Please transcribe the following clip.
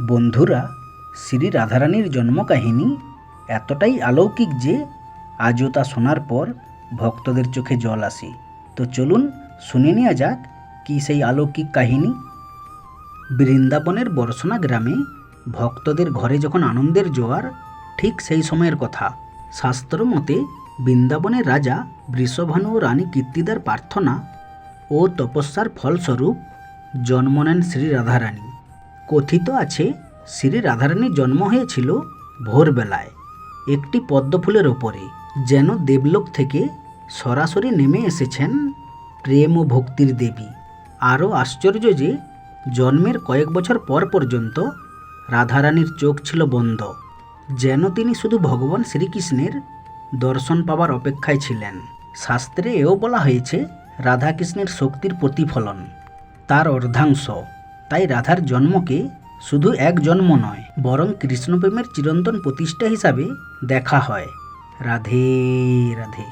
বন্ধুরা, শ্রী রাধারানীর জন্মকাহিনী এতটাই অলৌকিক যে আজও তা শোনার পর ভক্তদের চোখে জল আসে। তো চলুন শুনে নেওয়া যাক কি সেই অলৌকিক কাহিনী। বৃন্দাবনের বর্ষনা গ্রামে ভক্তদের ঘরে যখন আনন্দের জোয়ার, ঠিক সেই সময়ের কথা। শাস্ত্র মতে বৃন্দাবনের রাজা বৃষভানু ও রানী কীর্তিদার প্রার্থনা ও তপস্যার ফলস্বরূপ জন্ম নেন শ্রী রাধারানী। কথিত আছে, শ্রী রাধারানীর জন্ম হয়েছিল ভোরবেলায়, একটি পদ্মফুলের ওপরে যেন দেবলোক থেকে সরাসরি নেমে এসেছেন প্রেম ও ভক্তির দেবী। আরও আশ্চর্য যে, জন্মের কয়েক বছর পর পর্যন্ত রাধারানীর চোখ ছিল বন্ধ, যেন তিনি শুধু ভগবান শ্রীকৃষ্ণের দর্শন পাবার অপেক্ষায় ছিলেন। শাস্ত্রে এও বলা হয়েছে, রাধাকৃষ্ণের শক্তির প্রতিফলন, তার অর্ধাংশ। তাই রাধার জন্মকে শুধু এক জন্ম নয়, বরং কৃষ্ণপ্রেমের চিরন্তন প্রতিষ্ঠা হিসাবে দেখা হয়। রাধে রাধে।